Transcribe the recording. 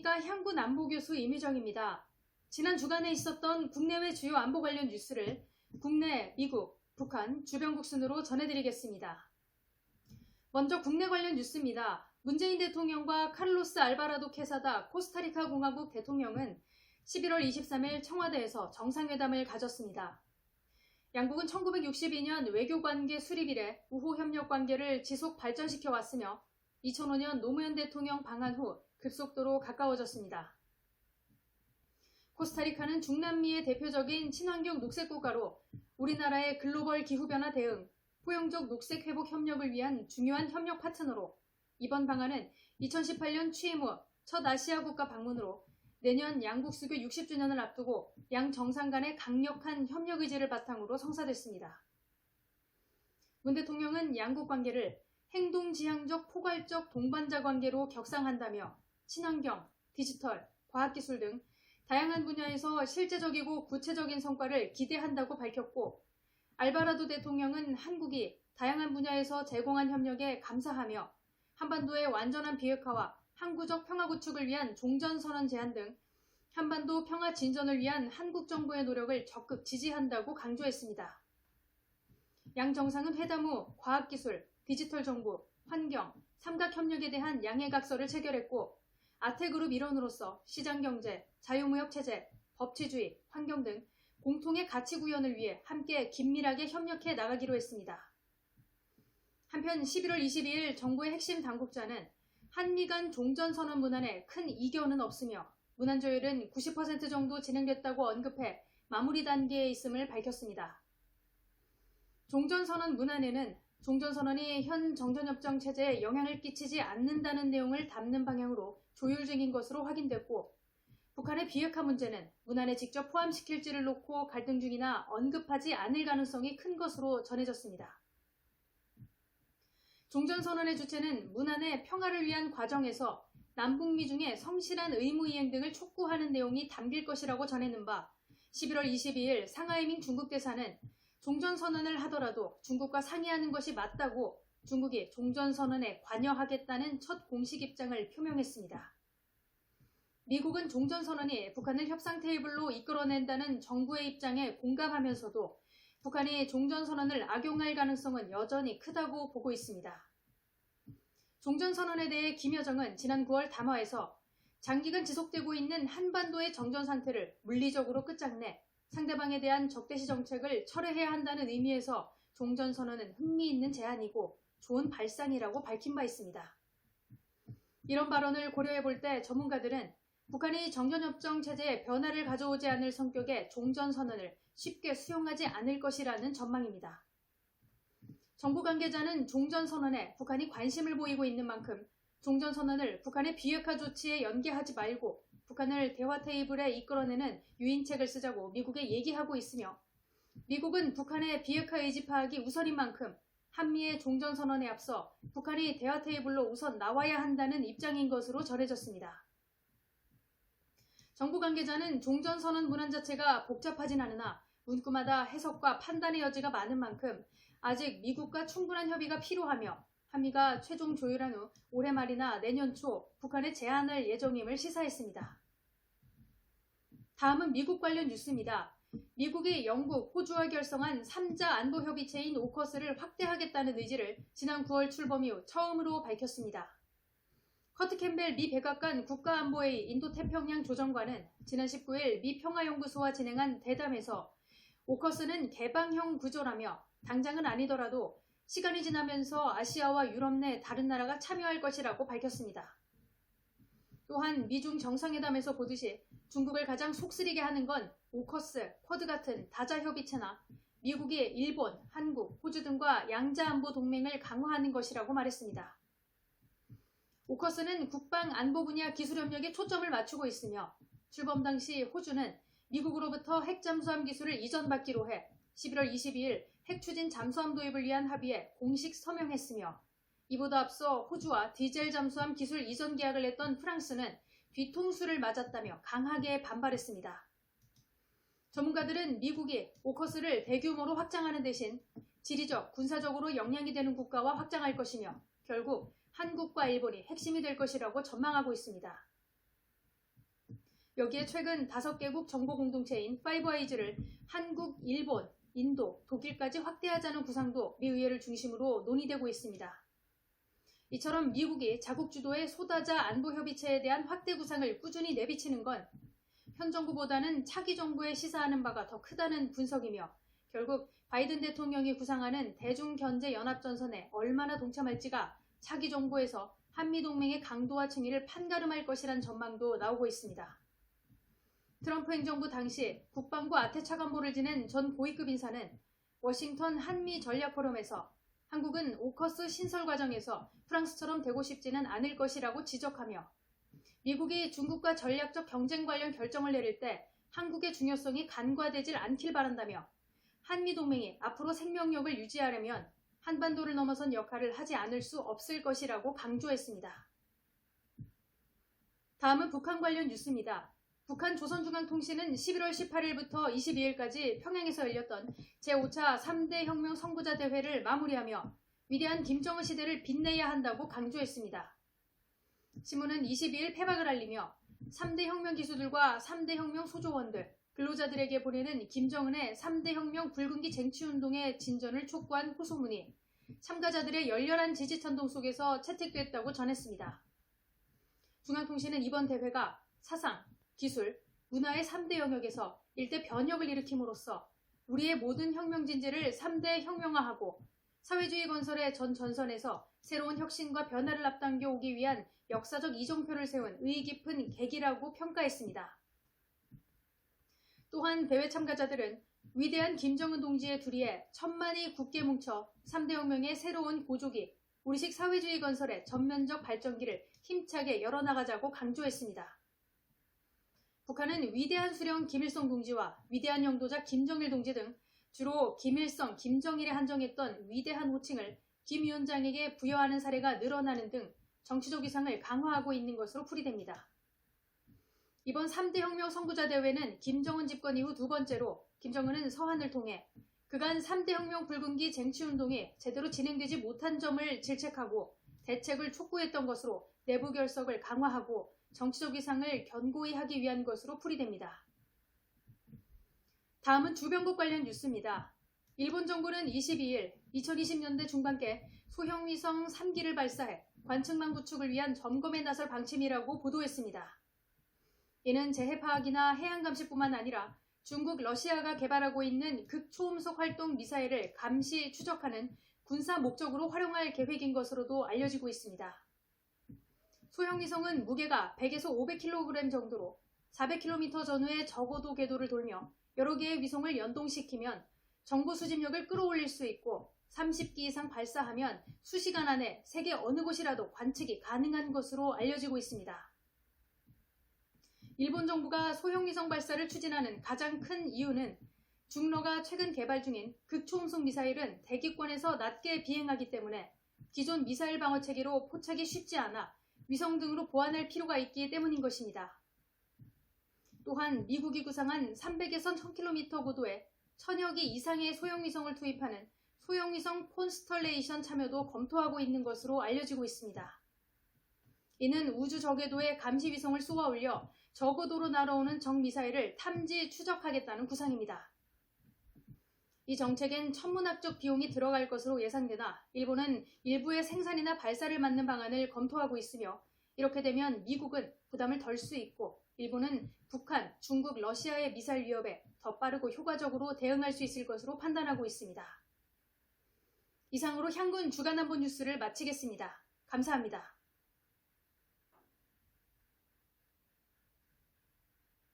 안녕하십니까. 향구 남보 교수 이미정입니다. 지난 주간에 있었던 국내외 주요 안보 관련 뉴스를 국내, 미국, 북한, 주변국 순으로 전해드리겠습니다. 먼저 국내 관련 뉴스입니다. 문재인 대통령과 카를로스 알바라도 케사다 코스타리카 공화국 대통령은 11월 23일 청와대에서 정상회담을 가졌습니다. 양국은 1962년 외교관계 수립 이래 우호 협력 관계를 지속 발전시켜 왔으며 2005년 노무현 대통령 방한 후 급속도로 가까워졌습니다. 코스타리카는 중남미의 대표적인 친환경 녹색 국가로 우리나라의 글로벌 기후변화 대응, 포용적 녹색 회복 협력을 위한 중요한 협력 파트너로 이번 방안은 2018년 취임 후 첫 아시아 국가 방문으로 내년 양국 수교 60주년을 앞두고 양 정상 간의 강력한 협력 의지를 바탕으로 성사됐습니다. 문 대통령은 양국 관계를 행동지향적 포괄적 동반자 관계로 격상한다며 친환경, 디지털, 과학기술 등 다양한 분야에서 실제적이고 구체적인 성과를 기대한다고 밝혔고 알바라도 대통령은 한국이 다양한 분야에서 제공한 협력에 감사하며 한반도의 완전한 비핵화와 항구적 평화 구축을 위한 종전 선언 제안 등 한반도 평화 진전을 위한 한국 정부의 노력을 적극 지지한다고 강조했습니다. 양 정상은 회담 후 과학기술, 디지털 정보, 환경, 삼각 협력에 대한 양해각서를 체결했고 아태그룹 일원으로서 시장경제, 자유무역체제, 법치주의, 환경 등 공통의 가치 구현을 위해 함께 긴밀하게 협력해 나가기로 했습니다. 한편 11월 22일 정부의 핵심 당국자는 한미 간 종전선언 문안에 큰 이견은 없으며 문안 조율은 90% 정도 진행됐다고 언급해 마무리 단계에 있음을 밝혔습니다. 종전선언 문안에는 종전선언이 현 정전협정 체제에 영향을 끼치지 않는다는 내용을 담는 방향으로 조율 중인 것으로 확인됐고 북한의 비핵화 문제는 문안에 직접 포함시킬지를 놓고 갈등 중이나 언급하지 않을 가능성이 큰 것으로 전해졌습니다. 종전선언의 주체는 문안의 평화를 위한 과정에서 남북미 중에 성실한 의무 이행 등을 촉구하는 내용이 담길 것이라고 전했는 바 11월 22일 상하이밍 중국 대사는 종전선언을 하더라도 중국과 상의하는 것이 맞다고 중국이 종전선언에 관여하겠다는 첫 공식 입장을 표명했습니다. 미국은 종전선언이 북한을 협상 테이블로 이끌어낸다는 정부의 입장에 공감하면서도 북한이 종전선언을 악용할 가능성은 여전히 크다고 보고 있습니다. 종전선언에 대해 김여정은 지난 9월 담화에서 장기간 지속되고 있는 한반도의 정전 상태를 물리적으로 끝장내 상대방에 대한 적대시 정책을 철회해야 한다는 의미에서 종전선언은 흥미있는 제안이고 좋은 발상이라고 밝힌 바 있습니다. 이런 발언을 고려해 볼 때 전문가들은 북한이 정전협정 체제에 변화를 가져오지 않을 성격의 종전선언을 쉽게 수용하지 않을 것이라는 전망입니다. 정부 관계자는 종전선언에 북한이 관심을 보이고 있는 만큼 종전선언을 북한의 비핵화 조치에 연계하지 말고 북한을 대화 테이블에 이끌어내는 유인책을 쓰자고 미국에 얘기하고 있으며 미국은 북한의 비핵화 의지 파악이 우선인 만큼 한미의 종전선언에 앞서 북한이 대화 테이블로 우선 나와야 한다는 입장인 것으로 전해졌습니다. 정부 관계자는 종전선언 문안 자체가 복잡하진 않으나 문구마다 해석과 판단의 여지가 많은 만큼 아직 미국과 충분한 협의가 필요하며 한미가 최종 조율한 후 올해 말이나 내년 초 북한에 제안할 예정임을 시사했습니다. 다음은 미국 관련 뉴스입니다. 미국이 영국, 호주와 결성한 3자 안보협의체인 오커스를 확대하겠다는 의지를 지난 9월 출범 이후 처음으로 밝혔습니다. 커트 캠벨 미 백악관 국가안보회의 인도태평양 조정관은 지난 19일 미 평화연구소와 진행한 대담에서 오커스는 개방형 구조라며 당장은 아니더라도 시간이 지나면서 아시아와 유럽 내 다른 나라가 참여할 것이라고 밝혔습니다. 또한 미중 정상회담에서 보듯이 중국을 가장 속쓰리게 하는 건 오커스, 쿼드 같은 다자협의체나 미국이 일본, 한국, 호주 등과 양자안보 동맹을 강화하는 것이라고 말했습니다. 오커스는 국방 안보 분야 기술 협력에 초점을 맞추고 있으며 출범 당시 호주는 미국으로부터 핵 잠수함 기술을 이전받기로 해 11월 22일 핵 추진 잠수함 도입을 위한 합의에 공식 서명했으며 이보다 앞서 호주와 디젤 잠수함 기술 이전 계약을 했던 프랑스는 뒤통수를 맞았다며 강하게 반발했습니다. 전문가들은 미국이 오커스를 대규모로 확장하는 대신 지리적, 군사적으로 역량이 되는 국가와 확장할 것이며 결국 한국과 일본이 핵심이 될 것이라고 전망하고 있습니다. 여기에 최근 다섯 개국 정보 공동체인 파이브아이즈를 한국, 일본, 인도, 독일까지 확대하자는 구상도 미 의회를 중심으로 논의되고 있습니다. 이처럼 미국이 자국 주도의 소다자 안보 협의체에 대한 확대 구상을 꾸준히 내비치는 건 현 정부보다는 차기 정부에 시사하는 바가 더 크다는 분석이며 결국 바이든 대통령이 구상하는 대중견제 연합전선에 얼마나 동참할지가 차기 정부에서 한미동맹의 강도와 층위를 판가름할 것이란 전망도 나오고 있습니다. 트럼프 행정부 당시 국방부 아태 차관보를 지낸 전 고위급 인사는 워싱턴 한미 전략 포럼에서 한국은 오커스 신설 과정에서 프랑스처럼 되고 싶지는 않을 것이라고 지적하며 미국이 중국과 전략적 경쟁 관련 결정을 내릴 때 한국의 중요성이 간과되질 않길 바란다며 한미 동맹이 앞으로 생명력을 유지하려면 한반도를 넘어선 역할을 하지 않을 수 없을 것이라고 강조했습니다. 다음은 북한 관련 뉴스입니다. 북한 조선중앙통신은 11월 18일부터 22일까지 평양에서 열렸던 제5차 3대 혁명 선구자 대회를 마무리하며 위대한 김정은 시대를 빛내야 한다고 강조했습니다. 신문은 22일 폐막을 알리며 3대 혁명 기수들과 3대 혁명 소조원들, 근로자들에게 보내는 김정은의 3대 혁명 붉은기 쟁취운동의 진전을 촉구한 호소문이 참가자들의 열렬한 지지 찬동 속에서 채택됐다고 전했습니다. 중앙통신은 이번 대회가 사상, 기술, 문화의 3대 영역에서 일대 변혁을 일으킴으로써 우리의 모든 혁명 진지를 3대 혁명화하고 사회주의 건설의 전 전선에서 새로운 혁신과 변화를 앞당겨 오기 위한 역사적 이정표를 세운 의의 깊은 계기라고 평가했습니다. 또한 대회 참가자들은 위대한 김정은 동지의 둘이에 천만이 굳게 뭉쳐 3대 혁명의 새로운 고조기, 우리식 사회주의 건설의 전면적 발전기를 힘차게 열어나가자고 강조했습니다. 북한은 위대한 수령 김일성 동지와 위대한 영도자 김정일 동지 등 주로 김일성, 김정일에 한정했던 위대한 호칭을 김 위원장에게 부여하는 사례가 늘어나는 등 정치적 위상을 강화하고 있는 것으로 풀이됩니다. 이번 3대 혁명 선구자 대회는 김정은 집권 이후 두 번째로 김정은은 서한을 통해 그간 3대 혁명 붉은기 쟁취운동이 제대로 진행되지 못한 점을 질책하고 대책을 촉구했던 것으로 내부 결석을 강화하고 정치적 위상을 견고히 하기 위한 것으로 풀이됩니다. 다음은 주변국 관련 뉴스입니다. 일본 정부는 22일 2020년대 중반께 소형위성 3기를 발사해 관측망 구축을 위한 점검에 나설 방침이라고 보도했습니다. 이는 재해 파악이나 해양 감시뿐만 아니라 중국, 러시아가 개발하고 있는 극초음속 활동 미사일을 감시, 추적하는 군사 목적으로 활용할 계획인 것으로도 알려지고 있습니다. 소형 위성은 무게가 100에서 500kg 정도로 400km 전후의 저고도 궤도를 돌며 여러 개의 위성을 연동시키면 정보 수집력을 끌어올릴 수 있고 30기 이상 발사하면 수시간 안에 세계 어느 곳이라도 관측이 가능한 것으로 알려지고 있습니다. 일본 정부가 소형 위성 발사를 추진하는 가장 큰 이유는 중러가 최근 개발 중인 극초음속 미사일은 대기권에서 낮게 비행하기 때문에 기존 미사일 방어 체계로 포착이 쉽지 않아 위성 등으로 보완할 필요가 있기 때문인 것입니다. 또한 미국이 구상한 300에서 1000km 고도의 천여 기 이상의 소형위성을 투입하는 소형위성 콘스털레이션 참여도 검토하고 있는 것으로 알려지고 있습니다. 이는 우주 저궤도에 감시위성을 쏘아 올려 저고도로 날아오는 적미사일을 탐지 추적하겠다는 구상입니다. 이 정책엔 천문학적 비용이 들어갈 것으로 예상되나 일본은 일부의 생산이나 발사를 막는 방안을 검토하고 있으며 이렇게 되면 미국은 부담을 덜 수 있고 일본은 북한, 중국, 러시아의 미사일 위협에 더 빠르고 효과적으로 대응할 수 있을 것으로 판단하고 있습니다. 이상으로 향군 주간 한본 뉴스를 마치겠습니다. 감사합니다.